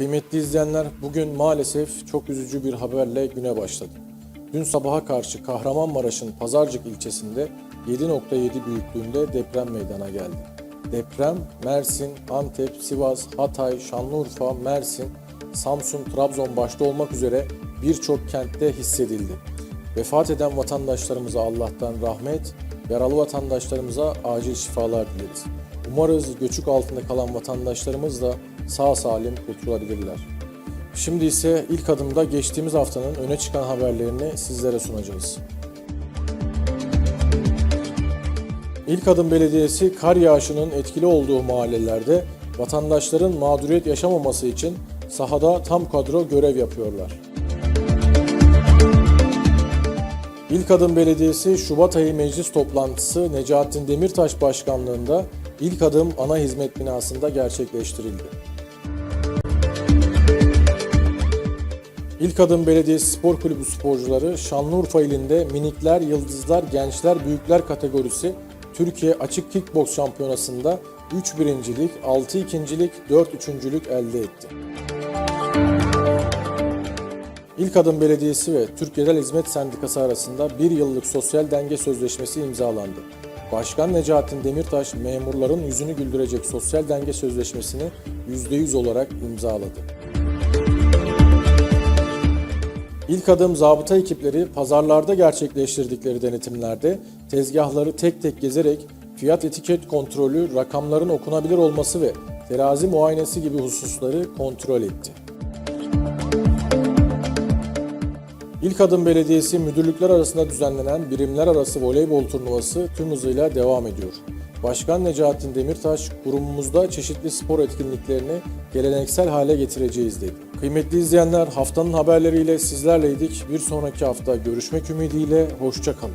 Kıymetli izleyenler, bugün maalesef çok üzücü bir haberle güne başladı. Dün sabaha karşı Kahramanmaraş'ın Pazarcık ilçesinde 7.7 büyüklüğünde deprem meydana geldi. Deprem Mersin, Antep, Sivas, Hatay, Şanlıurfa, Mersin, Samsun, Trabzon başta olmak üzere birçok kentte hissedildi. Vefat eden vatandaşlarımıza Allah'tan rahmet, yaralı vatandaşlarımıza acil şifalar dileriz. Umarız göçük altında kalan vatandaşlarımız da sağ salim kurtulabilirler. Şimdi ise ilk adımda geçtiğimiz haftanın öne çıkan haberlerini sizlere sunacağız. İlk Adım Belediyesi kar yağışının etkili olduğu mahallelerde vatandaşların mağduriyet yaşamaması için sahada tam kadro görev yapıyorlar. İlk Adım Belediyesi Şubat ayı meclis toplantısı Necaettin Demirtaş başkanlığında İlk Adım ana hizmet binasında gerçekleştirildi. İlk Adım Belediyesi Spor Kulübü sporcuları Şanlıurfa ilinde minikler, yıldızlar, gençler, büyükler kategorisi Türkiye Açık Kickboks Şampiyonası'nda 3 birincilik, 6 ikincilik, 4 üçüncülük elde etti. İlk Adım Belediyesi ve Türk Yerel Hizmet Sendikası arasında bir yıllık sosyal denge sözleşmesi imzalandı. Başkan Necaettin Demirtaş memurların yüzünü güldürecek sosyal denge sözleşmesini %100 olarak imzaladı. İlk adım zabıta ekipleri pazarlarda gerçekleştirdikleri denetimlerde tezgahları tek tek gezerek fiyat etiket kontrolü, rakamların okunabilir olması ve terazi muayenesi gibi hususları kontrol etti. İlk Adım Belediyesi müdürlükler arasında düzenlenen birimler arası voleybol turnuvası tüm hızıyla devam ediyor. Başkan Necaettin Demirtaş, kurumumuzda çeşitli spor etkinliklerini geleneksel hale getireceğiz dedi. Kıymetli izleyenler haftanın haberleriyle sizlerleydik. Bir sonraki hafta görüşmek ümidiyle, hoşçakalın.